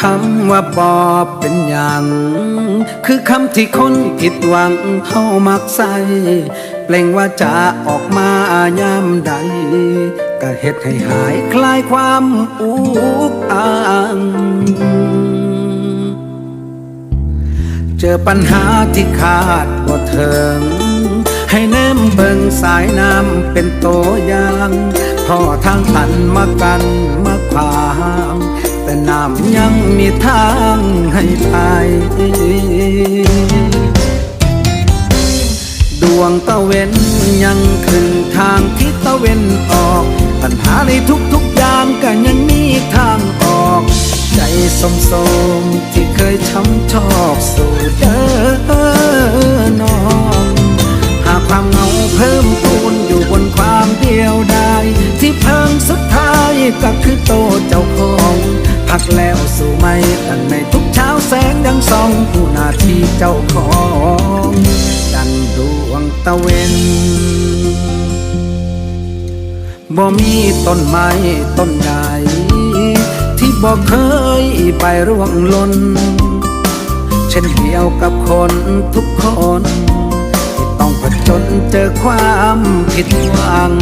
คำว่าบอบเป็นอย่าง คือคำที่คนผิดหวังเข้ามักใส่เปล่งว่าจะออกมายามใดก็เฮ็ดให้หายคลายความอุกอางเจอปัญหาที่คาดบ่ถึงให้แนมเบิ่งสายน้ำเป็นตัวอย่างพ่อทางตันมากันมาขวาง แต่น้ำยังมีทางให้ไป ดวงตะเวนยังขึ้นทางที่ตะเวนออก ปัญหาในทุกๆอย่างก็ยังมีทางออก ใจสมสมที่เคยช้ำชอกสู่เดินน้องหากความเหงาเพิ่มพูนอยู่บนความเดียวดายที่เพิ่งสุดท้ายก็คือโตเจ้า แล้วสู่ไม่ตั้งในทุกเช้าแสงยังส่องผู้นาที่เจ้าของดังดวงตะเวนบ่มีต้นไม้ต้นใด ที่บ่เคยไปร่วงลนเช่นเดียวกับคนทุกคน ที่ต้องผจญเจอความผิดหวัง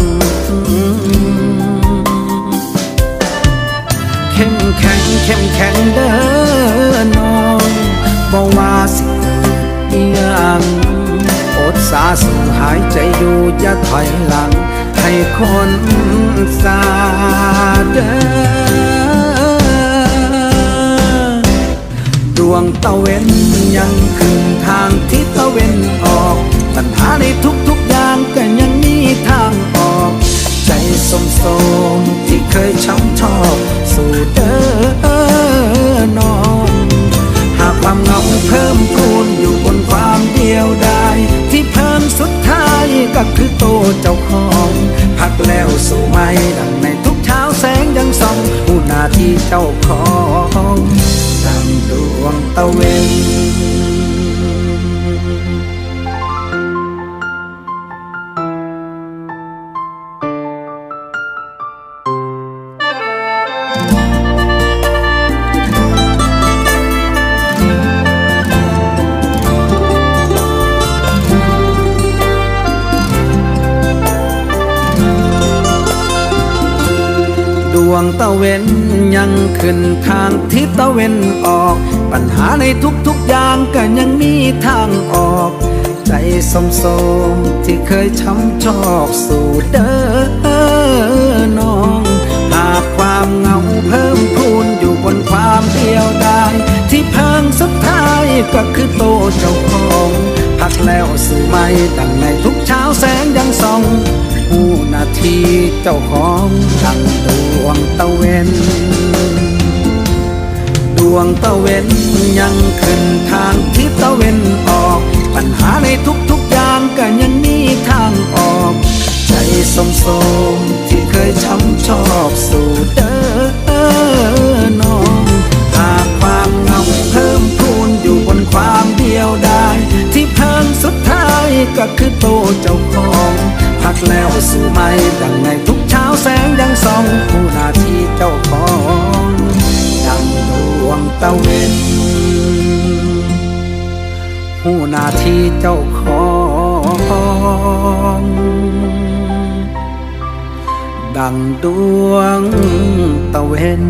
เข้มแข็งเข้มแข็งเด้อน้องบ่ว่าสิเอีหยังอดสาสู่หายใจอยู่อย่าถอยหลัง ให้คนสาเด้อดวงตะเวนยังขึ้นทางที่ตะเวนออก เจ้าของดังดวงตะเวน วงตะเวนยังขึ้นทางทิศตะเวนออก ปัญหาในทุกๆอย่างก็ยังมีทางออก ใจสมสมๆที่เคยช้ำชอกสู่เดินน้อง หากความเหงาเพิ่มพูนอยู่บนความเดียวดายที่เพิ่งสุดท้ายก็คือโตเจ้าของ กแล้วสู่ไม่ดังในทุกเช้าแสงยังส่องผู้นาทีเจ้าของดังดวงตะเวนดวงตะเวนยังขึ้นทางทิศตะเวน ก็คือโตเจ้าของพักแล้วสู่ไม่ดังในทุกเช้าแสงยังส่องผู้นาที่เจ้าของดังดวงตะเวนผู้นาที่เจ้าของดังดวงตะเวน